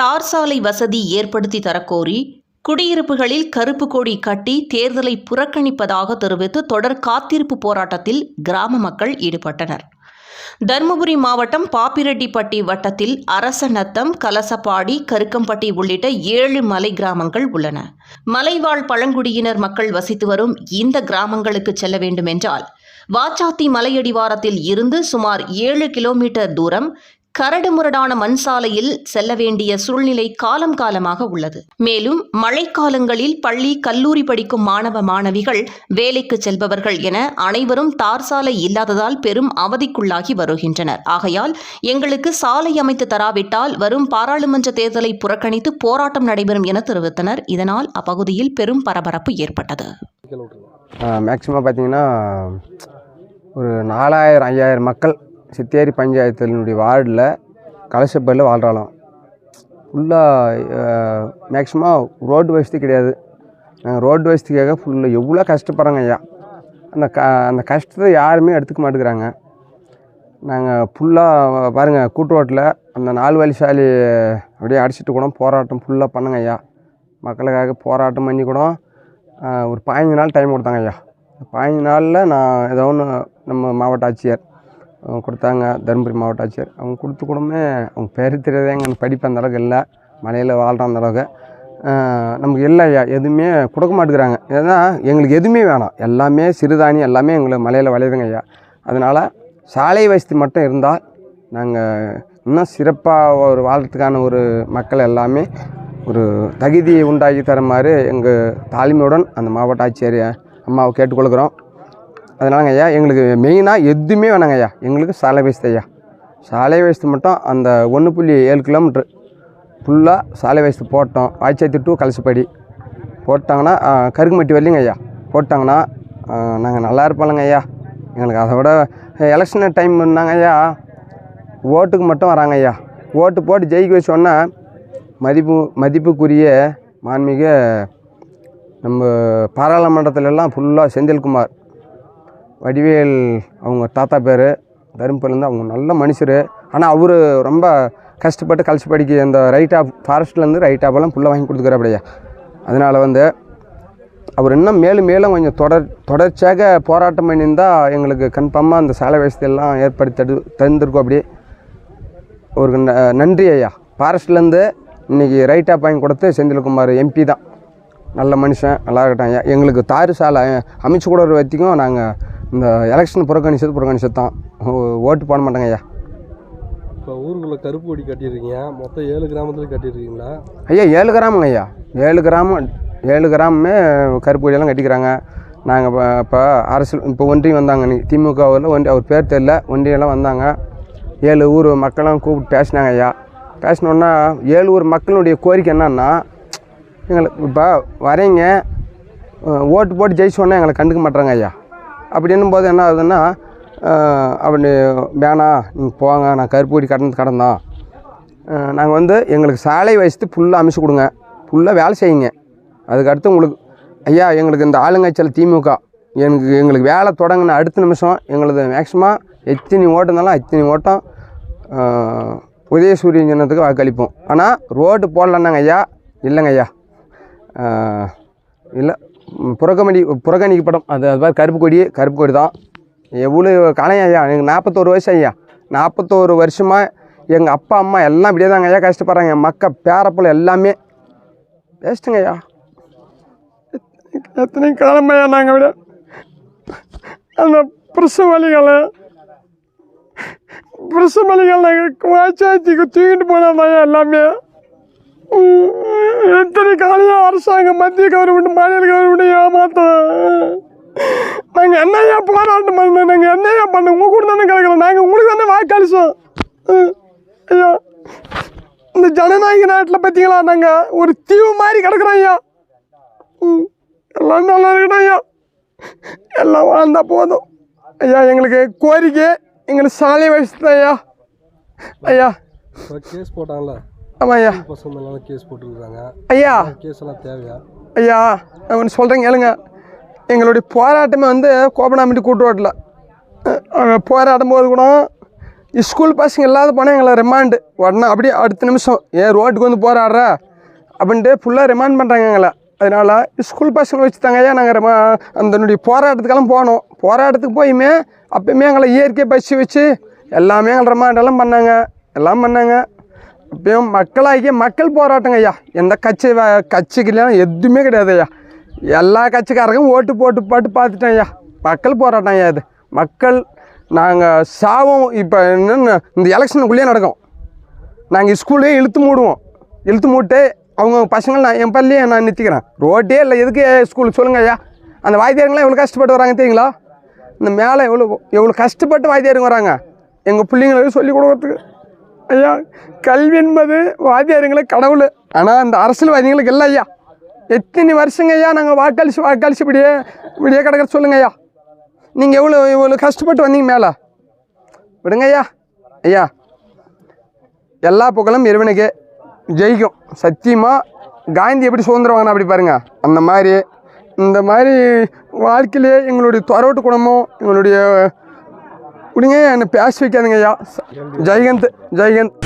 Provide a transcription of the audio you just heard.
தார் சாலை வசதி ஏற்படுத்தி தரக்கோரி குடியிருப்புகளில் கருப்பு கொடி கட்டி தேர்தலை புறக்கணிப்பதாக தெரிவித்து தொடர் காத்திருப்பு போராட்டத்தில் கிராம மக்கள் ஈடுபட்டனர். தருமபுரி மாவட்டம் பாப்பிரெட்டிப்பட்டி வட்டத்தில் அரசநத்தம் கலசப்பாடி கருக்கம்பட்டி உள்ளிட்ட ஏழு மலை கிராமங்கள் உள்ளன. மலைவாழ் பழங்குடியினர் மக்கள் வசித்து வரும் இந்த கிராமங்களுக்கு செல்ல வேண்டும் என்றால் வாச்சாத்தி மலையடிவாரத்தில் இருந்து சுமார் ஏழு கிலோமீட்டர் தூரம் கரடுமுரடான மண் சாலையில் செல்ல வேண்டிய சூழ்நிலை காலம் காலமாக உள்ளது. மேலும் மழைக்காலங்களில் பள்ளி கல்லூரி படிக்கும் மாணவ மாணவிகள் வேலைக்கு செல்பவர்கள் என அனைவரும் தார் சாலை இல்லாததால் பெரும் அவதிக்குள்ளாகி வருகின்றனர். ஆகையால் எங்களுக்கு சாலை அமைத்து தராவிட்டால் வரும் பாராளுமன்ற தேர்தலை புறக்கணித்து போராட்டம் நடைபெறும் என தெரிவித்தனர். இதனால் அப்பகுதியில் பெரும் பரபரப்பு ஏற்பட்டது. பார்த்தீங்கன்னா ஒரு நாலாயிரம் ஐயாயிரம் மக்கள் சித்தியாரி பஞ்சாயத்தினுடைய வார்டில் கலசப்பள்ளியில் வாழ்கிறாளாம் ஃபுல்லாக மேக்ஸிமம் ரோடு வசதி கிடையாது. நாங்கள் ரோடு வசதிக்காக ஃபுல்லாக எவ்வளோ கஷ்டப்படுறோங்க ஐயா. அந்த க அந்த கஷ்டத்தை யாருமே எடுத்துக்க மாட்டேங்கிறாங்க. நாங்கள் ஃபுல்லாக பாருங்கள் கூட்டு ரோட்டில் அந்த நாலு வழி சாலை அப்படியே அடிச்சிட்டு கூட போராட்டம் ஃபுல்லாக பண்ணுங்க ஐயா. மக்களுக்காக போராட்டம் பண்ணி கூட ஒரு பதினஞ்சு நாள் டைம் கொடுத்தாங்க ஐயா. பதினஞ்சு நாளில் நான் ஏதோ ஒன்று நம்ம மாவட்ட ஆட்சியர் கொடுத்தாங்க. தருமபுரி மாவட்ட ஆட்சியர். அவங்க கொடுத்து கூடமே அவங்க பேர் தெரியாதே எங்கள் படிப்பு அந்த அளவுக்கு இல்லை. மலையில் வாழ்கிற அந்த அளவுக்கு. நமக்கு இல்லை ஐயா எதுவுமே கொடுக்க மாட்டேங்கிறாங்க. ஏன்னா எங்களுக்கு எதுவுமே வேணாம். எல்லாமே சிறுதானியம் எல்லாமே எங்களுக்கு மலையில் விளையுதுங்க ஐயா. அதனால் சாலை வசதி மட்டும் இருந்தால் நாங்கள் இன்னும் சிறப்பாக ஒரு வாழ்கிறதுக்கான ஒரு மக்கள் எல்லாமே ஒரு தகுதியை உண்டாக்கி தர மாதிரி எங்கள் தாழ்மையுடன் அந்த மாவட்ட ஆட்சியர் அம்மாவை கேட்டுக்கொள்கிறோம். அதனாலங்க ஐயா எங்களுக்கு மெயினாக எதுவுமே வேணாங்க ஐயா. எங்களுக்கு சாலை வயசு ஐயா. சாலை வயசு மட்டும் அந்த ஒன்று புள்ளி ஏழு கிலோமீட்ரு ஃபுல்லாக சாலை வயசு போட்டோம். வாய்ச்சாத்தி டு கலசுப்படி. போட்டாங்கன்னா கருக்குமட்டி வரலிங்க ஐயா. போட்டாங்கன்னா நாங்கள் நல்லா இருப்போம்லங்க ஐயா. எங்களுக்கு அதை விட எலெக்ஷன் டைம் இருந்தாங்க ஐயா. ஓட்டுக்கு மட்டும் வராங்க ஐயா. ஓட்டு போட்டு ஜெயிக்க வச்சோன்னா மதிப்பு மதிப்புக்குரிய மாண்புமிக நம்ம பாராளுமன்றத்துலலாம் ஃபுல்லாக செந்தில்குமார் வடிவேல் அவங்க தாத்தா பேர் தருமபுரிலேருந்து அவங்க நல்ல மனுஷர். ஆனால் அவர் ரொம்ப கஷ்டப்பட்டு கழிச்சுப்படிக்கு அந்த ரைட் ஆஃப் ஃபாரஸ்ட்லேருந்து ரைட் ஆஃபெல்லாம் ஃபுல்லாக வாங்கி கொடுத்துக்கிறாப்படியா அதனால் வந்து அவர் இன்னும் மேலும் மேலும் கொஞ்சம் தொடர் தொடர்ச்சியாக போராட்டம் பண்ணியிருந்தால் எங்களுக்கு கன்ஃபார்மாக அந்த சாலை வசதியெல்லாம் ஏற்படுத்தி தடு தந்திருக்கோம் அப்படி ஒரு ந- நன்றி ஐயா. ஃபாரஸ்ட்லேருந்து இன்றைக்கி ரைட் ஆஃப் வாங்கி கொடுத்து செந்தில்குமார் எம்பி தான். நல்ல மனுஷன் நல்லா இருக்கட்டும் ஐயா. எங்களுக்கு தாறு சாலை அமைச்சு கூட வரைக்கும் நாங்கள் இந்த எலெக்ஷன் புறக்கணிச்சது புறக்கணிச்சது தான். ஓட்டு போட மாட்டோங்க ஐயா. இப்போ ஊருக்குள்ளே கருப்பு கொடி கட்டியிருக்கீங்க. மொத்தம் ஏழு கிராமத்தில் கட்டியிருக்கீங்களா? ஐயா ஏழு கிராமங்க ஐயா. ஏழு கிராமம் ஏழு கிராமமே கருப்பு கொடியெல்லாம் கட்டிக்கிறாங்க. நாங்கள் இப்போ இப்போ அரசியல் இப்போ ஒன்றியம் வந்தாங்க. நீ திமுகவில் ஒன்றிய அவர் பேர் தெரில ஒன்றியெல்லாம் வந்தாங்க. ஏழு ஊர் மக்களும் கூப்பிட்டு பேசினாங்க ஐயா. பேசினோன்னா ஏழு ஊர் மக்களுடைய கோரிக்கை என்னன்னா எங்களுக்கு இப்போ வரீங்க. ஓட்டு போட்டு ஜெயிச்சோன்னா எங்களை கண்டுக்க மாட்றாங்க ஐயா. அப்படின்னும் போது என்ன ஆகுதுன்னா அப்படி வேணாம் நீங்கள் போங்க நான் கருப்பு கடந்து கடந்தோம் நாங்கள் வந்து எங்களுக்கு சாலை வசதி ஃபுல்லாக அமைச்சு கொடுங்க. ஃபுல்லாக வேலை செய்யுங்க. அதுக்கடுத்து உங்களுக்கு ஐயா எங்களுக்கு இந்த ஆளுங்கட்சியில் திமுக எனக்கு எங்களுக்கு வேலை தொடங்கின அடுத்த நிமிஷம் எங்களது மேக்ஸிமம் எத்தனை ஓட்டம் எத்தனை ஓட்டம் ஆஹ், உதயசூரியன் சின்னத்துக்கு வாக்களிப்போம். ஆனால் ரோடு போடலன்னாங்க ஐயா இல்லைங்க ஐயா. இல்லை. புறக்கமடி புறக்கணிக்கு படம். அது அது மாதிரி கருப்பு கொடி கருப்பு கொடி தான். எவ்வளோ காலையா ஐயா? எனக்கு நாற்பத்தோரு வயசு ஐயா. நாற்பத்தோரு வருஷமாக எங்கள் அப்பா அம்மா எல்லாம் இப்படியே தாங்க ஐயா கஷ்டப்படுறாங்க. என் மக்கள் பேரப்பில் எல்லாமே. வேஸ்ட்டுங்க ஐயா. எத்தனை காலமையா நாங்கள் விட? அந்த பிரசவ வலிகளை வலிகள் நாங்கள் வாய்ச்சாத்திக்கு தூக்கிட்டு போனாங்க எல்லாமே. எத்தனை காலையாக அரசாங்கம் மத்திய கவர்மெண்ட் மாநில கவர்மெண்ட் ஏமாத்தோம் நாங்கள் என்னையா போராட்டம் பண்ணோம் நாங்கள் என்னையா பண்ணோம் உங்கள் கூட தானே கிடக்கிறோம் நாங்கள் உங்களுக்கு தானே வாக்களிச்சோம். ஐயா இந்த ஜனநாயக நாட்டில் பார்த்தீங்களா நாங்கள் ஒரு தீவு மாதிரி கிடக்குறோம் ஐயா. ம், எல்லாம் நல்லா இருக்கணும் ஐயா. எல்லாம் வாழ்ந்தால் போதும். ஐயா எங்களுக்கு கோரிக்கை எங்களுக்கு சாலை வயசு தான் ஐயா. ஐயா. கேஸ் போட்டாங்களா ஆமாம் ஐயா. பசங்க மேலாம் கேஸ் போட்டுருக்காங்க ஐயா. கேஸ் எல்லாம் தேவையா? ஐயா நான் ஒன்று சொல்கிறேன் கேளுங்க. எங்களுடைய போராட்டமே வந்து கோபனாமிட்டி கூட்டு ரோட்டில் போராடும் போது கூட ஸ்கூல் பசங்க இல்லாத போனால் எங்களை ரிமாண்டு உடனே அப்படியே அடுத்த நிமிஷம் ஏன் ரோட்டுக்கு வந்து போராடுற? அப்படின்ட்டு ஃபுல்லாக ரிமாண்ட் பண்ணுறாங்க எங்களை. அதனால் ஸ்கூல் பசங்களை வச்சு தாங்கய்யா நாங்கள் ரிமா அந்த போராட்டத்துக்கெல்லாம் போனோம். போராட்டத்துக்கு போயுமே அப்பயுமே எங்களை இயற்கை பஸ் வச்சு எல்லாமே எங்களை ரிமாண்டெல்லாம் பண்ணாங்க. எல்லாம் பண்ணாங்க. அப்பயும் மக்களாகிய மக்கள் போராட்டங்க ஐயா. எந்த கட்சி வ- இல்லைன்னா எதுவுமே கிடையாது ஐயா. எல்லா கட்சிக்காரங்களும் ஓட்டு போட்டு போட்டு பார்த்துட்டேன் ஐயா. மக்கள் போராட்டம் ஐயா இது. மக்கள் நாங்கள் சாவோம். இப்போ என்னென்ன இந்த எலெக்ஷனுக்குள்ளேயே நடக்கும். நாங்கள் ஸ்கூல்லே இழுத்து மூடுவோம். இழுத்து மூட்டு அவங்க பசங்கள் நான் என் பள்ளியே நான் நிறுத்திக்கிறேன். ரோட்டே இல்லை. எதுக்கு ஸ்கூலுக்கு சொல்லுங்கள் ஐயா. அந்த வாய்த்தியாருங்களாம் எவ்வளோ கஷ்டப்பட்டு வராங்க தெரியுங்களா? இந்த மேலே எவ்வளோ எவ்வளோ கஷ்டப்பட்டு வாய்த்தியாருங்க வராங்க. எங்கள் பிள்ளைங்களுக்கு சொல்லிக் கொடுக்குறதுக்கு. ஐயா கல்வி என்பது வாத்தியாருங்களை கடவுள். ஆனால் அந்த அரசியல்வாதிகளுக்கு இல்லை ஐயா. எத்தனை வருஷங்க ஐயா நாங்கள் வாக்களிச்சு வாக்களிச்சு இப்படியே இப்படியே கிடக்கிற சொல்லுங்க ஐயா. நீங்கள் எவ்வளோ இவ்வளோ கஷ்டப்பட்டு வந்தீங்க மேலே? விடுங்க ஐயா. ஐயா எல்லா புகழும் இறைவனுக்கு. ஜெயிக்கும். சத்தியமாக காந்தி எப்படி சுதந்திரம் வாங்கினா அப்படி பாருங்க. அந்த மாதிரி இந்த மாதிரி வாழ்க்கையிலே எங்களுடைய தொரோட்டு குடும்பம் எங்களுடைய விடுங்க என்னை பேச வைக்காதுங்க ஐயா. ஜெயகந்த் ஜெயகந்த்